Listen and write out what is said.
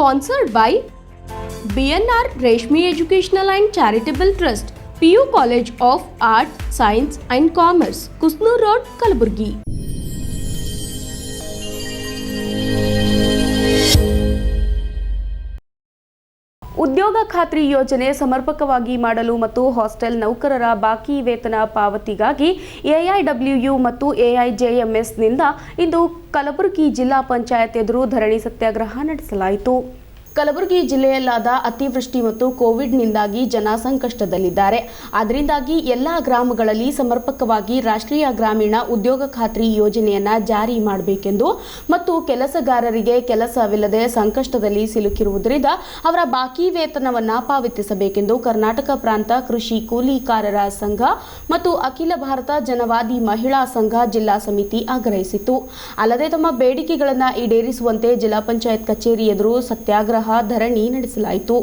Sponsored by BNR Reshmi Educational and Charitable Trust, PU College of Art, Science and Commerce, Kusnur Road, Kalaburgi. ಉದ್ಯೋಗ ಖಾತ್ರಿ ಯೋಜನೆ ಸಮರ್ಪಕವಾಗಿ ಮಾಡಲು ಮತ್ತು ಹಾಸ್ಟೆಲ್ ನೌಕರರ ಬಾಕಿ ವೇತನ ಪಾವತಿಗಾಗಿ ಎಐಡಬ್ಲ್ಯೂಯು ಮತ್ತು ಎಐಜೆಎಂಎಸ್ನಿಂದ ಇಂದು ಕಲಬುರಗಿ ಜಿಲ್ಲಾ ಪಂಚಾಯತ್ ಎದುರು ಧರಣಿ ಸತ್ಯಾಗ್ರಹ ನಡೆಸಲಾಯಿತು. ಕಲಬುರಗಿ ಜಿಲ್ಲೆಯಲ್ಲಾದ ಅತಿವೃಷ್ಟಿ ಮತ್ತು ಕೋವಿಡ್ನಿಂದಾಗಿ ಜನ ಸಂಕಷ್ಟದಲ್ಲಿದ್ದಾರೆ ಅದರಿಂದಾಗಿ ಎಲ್ಲ ಗ್ರಾಮಗಳಲ್ಲಿ ಸಮರ್ಪಕವಾಗಿ ರಾಷ್ಟ್ರೀಯ ಗ್ರಾಮೀಣ ಉದ್ಯೋಗ ಖಾತ್ರಿ ಯೋಜನೆಯನ್ನು ಜಾರಿ ಮಾಡಬೇಕೆಂದು ಮತ್ತು ಕೆಲಸಗಾರರಿಗೆ ಕೆಲಸವಿಲ್ಲದೆ ಸಂಕಷ್ಟದಲ್ಲಿ ಸಿಲುಕಿರುವುದರಿಂದ ಅವರ ಬಾಕಿ ವೇತನವನ್ನು ಪಾವತಿಸಬೇಕೆಂದು ಕರ್ನಾಟಕ ಪ್ರಾಂತ ಕೃಷಿ ಕೂಲಿಕಾರರ ಸಂಘ ಮತ್ತು ಅಖಿಲ ಭಾರತ ಜನವಾದಿ ಮಹಿಳಾ ಸಂಘ ಜಿಲ್ಲಾ ಸಮಿತಿ ಆಗ್ರಹಿಸಿತು ಅಲ್ಲದೆ ತಮ್ಮ ಬೇಡಿಕೆಗಳನ್ನು ಈಡೇರಿಸುವಂತೆ ಜಿಲ್ಲಾ ಪಂಚಾಯತ್ ಕಚೇರಿ ಎದುರು ಸತ್ಯಾಗ್ರಹ ಧರಣಿ ನಡೆಸಲಾಯಿತು.